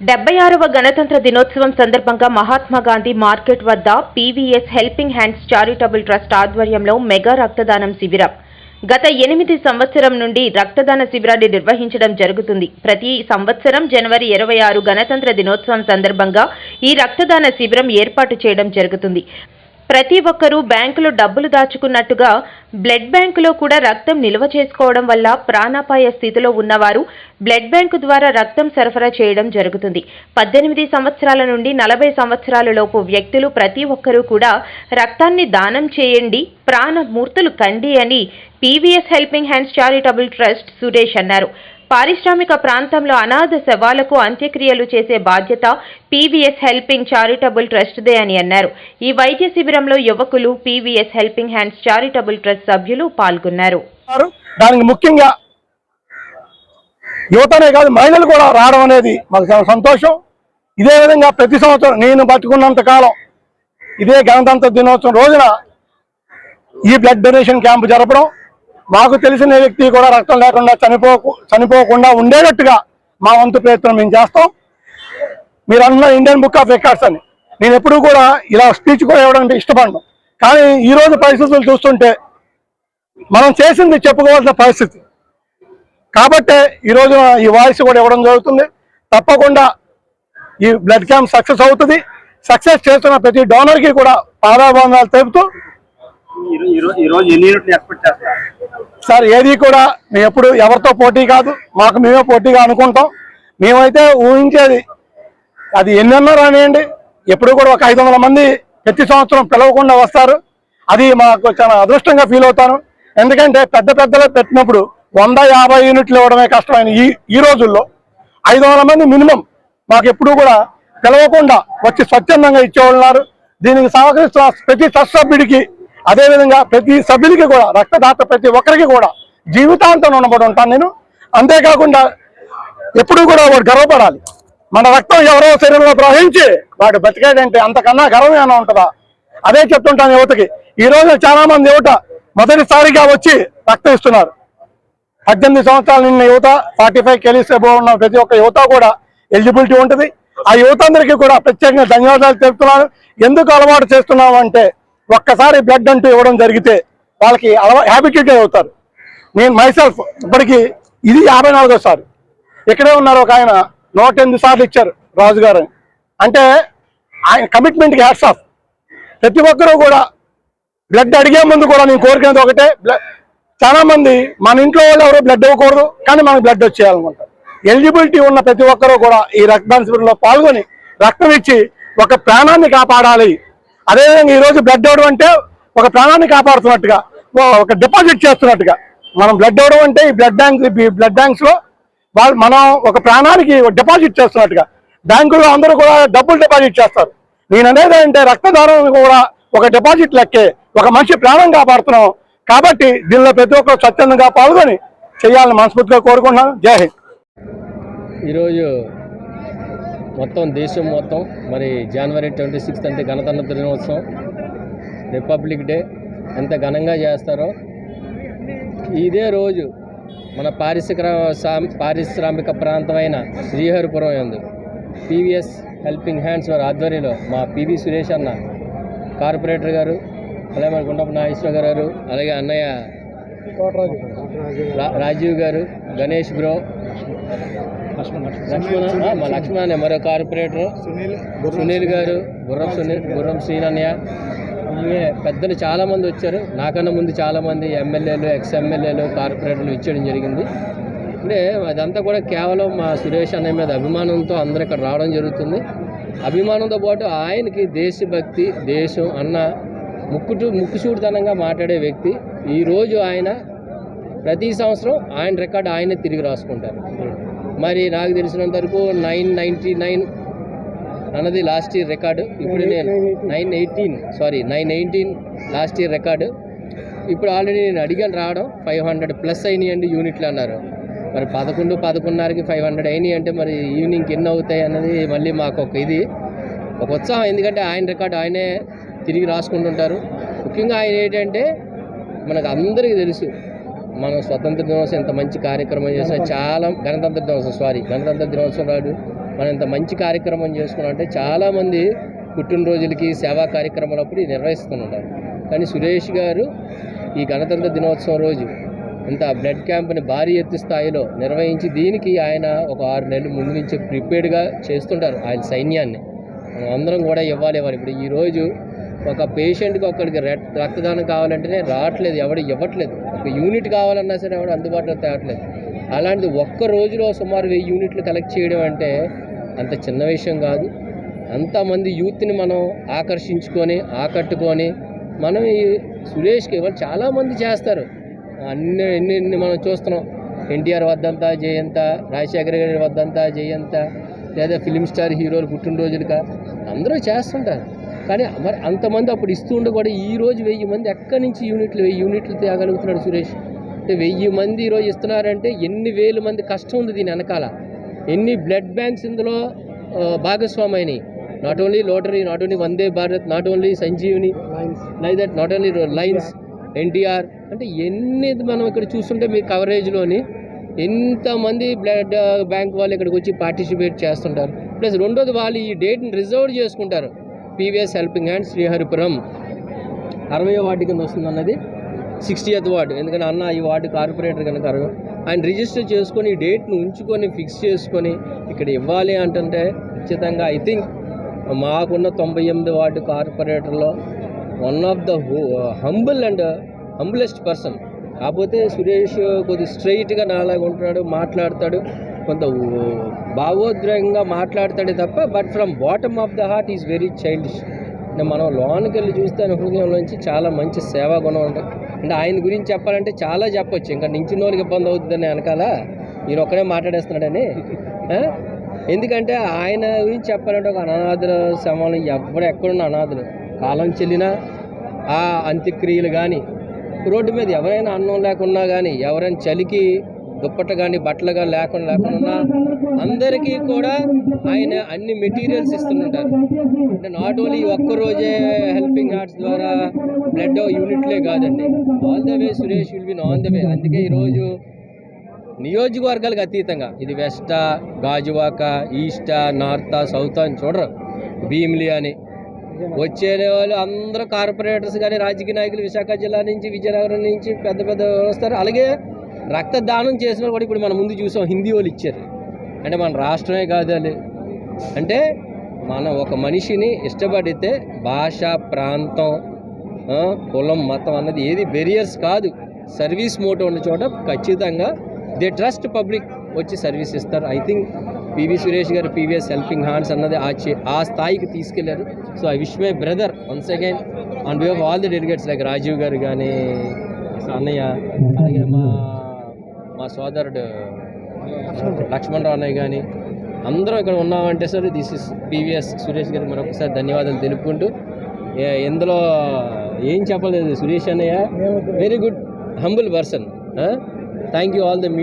డెబ్బై ఆరవ గణతంత్ర దినోత్సవం సందర్భంగా మహాత్మా గాంధీ మార్కెట్ వద్ద PVS helping hands charitable trust ఆధ్వర్యంలో మెగా రక్తదానం శిబిరం. గత ఎనిమిది సంవత్సరం నుండి రక్తదాన శిబిరాన్ని నిర్వహించడం జరుగుతుంది. ప్రతి సంవత్సరం జనవరి ఇరవై ఆరు గణతంత్ర దినోత్సవం సందర్భంగా ఈ రక్తదాన శిబిరం ఏర్పాటు చేయడం జరుగుతుంది. ప్రతి ఒక్కరూ బ్యాంకులో డబ్బులు దాచుకున్నట్టుగా బ్లడ్ బ్యాంకులో కూడా రక్తం నిల్వ చేసుకోవడం వల్ల ప్రాణాపాయ స్థితిలో ఉన్నవారు బ్లడ్ బ్యాంకు ద్వారా రక్తం సరఫరా చేయడం జరుగుతుంది. పద్దెనిమిది సంవత్సరాల నుండి నలభై సంవత్సరాల లోపు వ్యక్తులు ప్రతి ఒక్కరూ కూడా రక్తాన్ని దానం చేయండి ప్రాణమూర్తులు కండి అని PVS helping hands charitable trust Suresh అన్నారు. పారిశ్రామిక ప్రాంతంలో అనాథ శవాలకు అంత్యక్రియలు చేసే బాధ్యత పీవీఎస్ హెల్పింగ్ చారిటబుల్ ట్రస్ట్దే అని అన్నారు. ఈ వైద్య శిబిరంలో యువకులు PVS helping hands charitable trust సభ్యులు పాల్గొన్నారు. దానికి ముఖ్యంగా యువతనే కాదు మహిళలు కూడా రావడం అనేది మాకు చాలా సంతోషం. ఇదే విధంగా ప్రతి సంవత్సరం నేను బతుకున్నంత కాలం ఇదే గణతంత్ర దినోత్సవం రోజున ఈ బ్లడ్ డొనేషన్ క్యాంపు జరపడం మాకు తెలిసిన వ్యక్తి కూడా రక్తం లేకుండా చనిపో చనిపోకుండా ఉండేటట్టుగా మా వంతు ప్రయత్నం మేము చేస్తాం. మీరన్న ఇండియన్ బుక్ ఆఫ్ రికార్డ్స్ అని. నేను ఎప్పుడూ కూడా ఇలా స్పీచ్ కూడా ఇవ్వడం ఇష్టపడను. కానీ ఈరోజు పరిస్థితులు చూస్తుంటే మనం చేసింది చెప్పుకోవాల్సిన పరిస్థితి. కాబట్టే ఈ ఈ వాయిస్ కూడా ఇవ్వడం జరుగుతుంది. తప్పకుండా ఈ బ్లడ్ క్యాంప్ సక్సెస్ అవుతుంది. సక్సెస్ చేస్తున్న ప్రతి డోనర్కి కూడా పాదాభాందాలు తెలుపుతూ సార్ ఏది కూడా మేము ఎప్పుడు ఎవరితో పోటీ కాదు మాకు మేమే పోటీగా అనుకుంటాం. మేమైతే ఊహించేది అది ఎన్నెన్నో రానియండి. ఎప్పుడు కూడా ఒక ఐదు వందల మంది ప్రతి సంవత్సరం పిలవకుండా వస్తారు. అది మాకు చాలా అదృష్టంగా ఫీల్ అవుతాను. ఎందుకంటే పెద్ద పెద్దలు పెట్టినప్పుడు వంద యాభై యూనిట్లు ఇవ్వడమే కష్టమైన ఈ ఈ రోజుల్లో ఐదు మంది మినిమం మాకు ఎప్పుడు కూడా పిలవకుండా వచ్చి స్వచ్ఛందంగా ఇచ్చేవాళ్ళున్నారు దీనికి సహకరిస్తున్న ప్రతి ట్రస్ట్ సభ్యుడికి అదేవిధంగా ప్రతి సభ్యులకి కూడా రక్తదాత ప్రతి ఒక్కరికి కూడా జీవితాంతం రుణపడి ఉంటాను నేను. అంతేకాకుండా ఎప్పుడూ కూడా వాడు గర్వపడాలి. మన రక్తం ఎవరో శరీరంలో ప్రవహించి వాడు బతికాడంటే అంతకన్నా గర్వం ఏమైనా ఉంటుందా? అదే చెప్తుంటాను యువతకి. ఈ రోజు చాలా మంది యువత మొదటిసారిగా వచ్చి రక్తం ఇస్తున్నారు. పద్దెనిమిది సంవత్సరాల నిన్న యువత ఫార్టీ ఫైవ్ కెలీస్ ఉన్న ప్రతి ఒక్క యువత కూడా ఎలిజిబిలిటీ ఉంటుంది. ఆ యువత అందరికీ కూడా ప్రత్యేకంగా ధన్యవాదాలు తెలుపుతున్నాను. ఎందుకు అలవాటు చేస్తున్నావు అంటే ఒక్కసారి బ్లడ్ అంటూ ఇవ్వడం జరిగితే వాళ్ళకి అలవా హ్యాబిటేట్ అవుతారు. నేను మైసెల్ఫ్ ఇప్పటికీ ఇది యాభై నాలుగోసారి ఇక్కడే ఉన్నారు ఒక ఆయన నూట ఎనిమిది సార్లు ఇచ్చారు రాజు గారు. అంటే ఆయన కమిట్మెంట్కి హ్యాట్స్ ఆఫ్ ప్రతి ఒక్కరూ కూడా బ్లడ్ అడిగే ముందు కూడా నేను కోరుకునేది ఒకటే చాలా మంది మన ఇంట్లో వాళ్ళు ఎవరు బ్లడ్ ఇవ్వకూడదు కానీ మనకు బ్లడ్ వచ్చేయాలనుకుంటారు. ఎలిజిబిలిటీ ఉన్న ప్రతి ఒక్కరూ కూడా ఈ రక్తదాన శిబిరంలో పాల్గొని రక్తం ఇచ్చి ఒక ప్రాణాన్ని కాపాడాలి. అదేవిధంగా ఈరోజు బ్లడ్ ఇవ్వడం అంటే ఒక ప్రాణాన్ని కాపాడుతున్నట్టుగా ఓ- ఒక డిపాజిట్ చేస్తున్నట్టుగా. మనం బ్లడ్ ఇవ్వడం అంటే ఈ బ్లడ్ బ్యాంక్ ఈ బ్లడ్ బ్యాంక్స్లో వాళ్ళు మనం ఒక ప్రాణానికి డిపాజిట్ చేస్తున్నట్టుగా. బ్యాంకుల్లో అందరూ కూడా డబ్బులు డిపాజిట్ చేస్తారు. నేను అనేది అంటే రక్తదానం కూడా ఒక డిపాజిట్ లెక్కే ఒక మనిషి ప్రాణం కాపాడుతున్నాం. కాబట్టి దీనిలో ప్రతి ఒక్కరు స్వచ్ఛందంగా పాల్గొని చేయాలని మనస్ఫూర్తిగా కోరుకుంటున్నాను. జై హింద్. ఈరోజు మొత్తం దేశం మొత్తం మరి జనవరి ట్వంటీ సిక్స్త్ అంటే గణతంత్ర దినోత్సవం. రిపబ్లిక్ డే ఎంత ఘనంగా చేస్తారో. ఇదే రోజు మన పారిశ్ర పారిశ్రామిక ప్రాంతమైన శ్రీహరిపురం యందు పీవీఎస్ హెల్పింగ్ హ్యాండ్స్ వారి ఆధ్వర్యంలో మా పివి సురేష్ అన్న కార్పొరేటర్ గారు అలాగే మన గుండప్ప నాగేశ్వర గారు అలాగే అన్నయ్య రాజీవ్ గారు గణేష్ బ్రో లక్ష్మణ మా లక్ష్మణ అనే మరో కార్పొరేటర్. సునీల్ గారు గుర్రం సునీల్. గుర్రం శ్రీనన్య అలాగే పెద్దలు చాలా మంది వచ్చారు. నాకన్నా ముందు చాలా మంది ఎమ్మెల్యేలు ఎక్స్ ఎమ్మెల్యేలు కార్పొరేటర్లు ఇచ్చడం జరిగింది. అంటే అదంతా కూడా కేవలం మా సురేష్ అన్నయ్య మీద అభిమానంతో అందరూ ఇక్కడ రావడం జరుగుతుంది. అభిమానంతో పాటు ఆయనకి దేశభక్తి దేశం అన్న ముక్కుటు ముక్కుసూడితనంగా మాట్లాడే వ్యక్తి. ఈరోజు ఆయన ప్రతి సంవత్సరం ఆయన రికార్డు ఆయనే తిరిగి రాసుకుంటారు. మరి నాకు తెలిసినంత వరకు నైన్ నైంటీ నైన్ అన్నది లాస్ట్ ఇయర్ రికార్డు ఇప్పుడు నేను nine eighteen sorry nine eighteen last year record ఇప్పుడు ఆల్రెడీ నేను అడిగాను రావడం ఫైవ్ హండ్రెడ్ ప్లస్ అయినాయండి యూనిట్లు అన్నారు. మరి పదకొండు పదకొండున్నరకి ఫైవ్ హండ్రెడ్ అయినాయి అంటే మరి ఈవినింగ్కి ఎన్ని అవుతాయి అన్నది మళ్ళీ మాకు ఒక ఇది ఒక ఉత్సాహం. ఎందుకంటే ఆయన రికార్డు ఆయనే తిరిగి రాసుకుంటుంటారు. ముఖ్యంగా ఆయన ఏంటంటే మనకు అందరికీ తెలుసు మనం స్వతంత్ర దినోత్సవం ఎంత మంచి కార్యక్రమం చేసినా చాలా గణతంత్ర దినోత్సవం సారీ గణతంత్ర దినోత్సవం నాడు మనం ఇంత మంచి కార్యక్రమం చేసుకున్నాం అంటే చాలామంది పుట్టినరోజులకి సేవా కార్యక్రమాలప్పుడు ఇది నిర్వహిస్తుంటారు. కానీ సురేష్ గారు ఈ గణతంత్ర దినోత్సవం రోజు ఇంత బ్లడ్ క్యాంప్ని భారీ ఎత్తు స్థాయిలో నిర్వహించి దీనికి ఆయన ఒక ఆరు నెలల ముందు నుంచి ప్రిపేర్డ్గా చేస్తుంటారు ఆయన సైన్యాన్ని. మనం అందరం కూడా ఇవ్వాలి ఇవ్వాలి ఇప్పుడు ఈరోజు ఒక పేషెంట్కి ఒక్కడికి రక్తదానం కావాలంటేనే రావట్లేదు ఎవడు ఇవ్వట్లేదు. ఒక యూనిట్ కావాలన్నా సరే ఎవడు అందుబాటులో తేవట్లేదు. అలాంటిది ఒక్క రోజులో సుమారు వెయ్యి యూనిట్లు కలెక్ట్ చేయడం అంటే అంత చిన్న విషయం కాదు. అంతమంది యూత్ని మనం ఆకర్షించుకొని ఆకట్టుకొని మనం ఈ సురేష్కి వాళ్ళు చాలామంది చేస్తారు. అన్ని ఎన్ని ఎన్ని మనం చూస్తున్నాం. ఎన్టీఆర్ వద్దంతా జయంత రాజశేఖర గారి వద్దంతా జయంత లేదా ఫిలిం స్టార్ హీరోలు పుట్టినరోజులుగా అందరూ చేస్తుంటారు. కానీ మరి అంతమంది అప్పుడు ఇస్తూ ఉండకూడదు కూడా వెయ్యి మంది ఎక్కడి నుంచి యూనిట్లు వెయ్యి యూనిట్లు తేగలుగుతున్నాడు సురేష్? అంటే వెయ్యి మంది ఈరోజు ఇస్తున్నారంటే ఎన్ని వేల మంది కష్టం ఉంది దీని వెనకాల. ఎన్ని బ్లడ్ బ్యాంక్స్ ఇందులో భాగస్వామైనవి not only lottery not only Vande Bharat not only Sanjeevini like that not only lions NTR అంటే ఎన్ని మనం ఇక్కడ చూస్తుంటే మీ కవరేజ్లోని ఎంతమంది బ్లడ్ బ్యాంక్ వాళ్ళు ఇక్కడికి వచ్చి పార్టిసిపేట్ చేస్తుంటారు. ప్లస్ రెండోది వాళ్ళు ఈ డేట్ని రిజర్వ్ చేసుకుంటారు. పీవీఎస్ హెల్పింగ్ హ్యాండ్ శ్రీహరిపురం అరవై వార్డు కింద వస్తుంది అన్నది. Sixtieth ward. ఎందుకంటే అన్న ఈ వార్డు కార్పొరేటర్ కనుక అరవై ఆయన రిజిస్టర్ చేసుకొని ఈ డేట్ను ఉంచుకొని ఫిక్స్ చేసుకొని ఇక్కడ ఇవ్వాలి అంటుంటే ఖచ్చితంగా ఐ థింక్ మాకున్న తొంభై ఎనిమిది ward కార్పొరేటర్లో one of the humble and humblest person కాకపోతే సురేష్ కొద్ది స్ట్రైట్గా నాలాగా ఉంటున్నాడు మాట్లాడతాడు. కొంత భావోద్రేకంగా భావోద్వేగంగా మాట్లాడతాడే తప్ప but from bottom of the heart is very childish అంటే మనం లోనికి వెళ్ళి చూస్తే ఆయన హృదయంలోంచి చాలా మంచి సేవా గుణం ఉంటుంది అంటే ఆయన గురించి చెప్పాలంటే చాలా చెప్పొచ్చు. ఇంకా నించిన వాళ్ళకి ఇబ్బంది అవుతుందని వెనకాల ఈయన ఒక్కడే మాట్లాడేస్తున్నాడని. ఎందుకంటే ఆయన గురించి చెప్పాలంటే ఒక అనాథుల సమానం ఎవరు ఎక్కడున్న అనాథులు. కాలం చెల్లినా ఆ అంత్యక్రియలు కానీ రోడ్డు మీద ఎవరైనా అన్నం లేకున్నా కానీ ఎవరైనా చలికి దుప్పట కానీ బట్టలు కానీ లేకుండా లేకుండా అందరికీ కూడా ఆయన అన్ని మెటీరియల్స్ ఇస్తుంటారు. అంటే నాట్ ఓన్లీ ఒక్క రోజే హెల్పింగ్ ఆర్ట్స్ ద్వారా బ్లడ్ యూనిట్లే కాదండి. All the way Suresh will been on the way అందుకే ఈరోజు నియోజకవర్గాలకు అతీతంగా ఇది వెస్టా గాజువాక ఈస్టా నార్తా సౌత్ అని చూడరు. భీమిలి అని. వచ్చే వాళ్ళు అందరూ కార్పొరేటర్స్ కానీ రాజకీయ నాయకులు విశాఖ జిల్లా నుంచి విజయనగరం నుంచి పెద్ద పెద్ద వస్తారు. అలాగే రక్తదానం చేసిన కూడా ఇప్పుడు మనం ముందు చూసాం హిందీ వాళ్ళు ఇచ్చారు. అంటే మన రాష్ట్రమే కాదు అంటే మనం ఒక మనిషిని ఇష్టపడితే భాష ప్రాంతం కులం మతం అన్నది ఏది బెరియర్స్ కాదు. సర్వీస్ మోటో ఉన్న చోట ఖచ్చితంగా దే ట్రస్ట్ పబ్లిక్ వచ్చి సర్వీస్ ఇస్తారు. I think PV Suresh garu PVS helping hands అన్నది ఆ ఆ స్థాయికి తీసుకెళ్ళారు. So I wish my brother once again on behalf all the delegates like Rajiv garu కానీ అన్నయ్య అలాగే మా మా సోదరుడు లక్ష్మణరావు అన్నయ్య కానీ అందరం ఇక్కడ ఉన్నామంటే sir this is PVS Suresh గారికి మరొకసారి ధన్యవాదాలు తెలుపుకుంటూ ఇందులో ఏం చెప్పలేదు సురేష్ అన్నయ్య. Very good humble person thank you all the me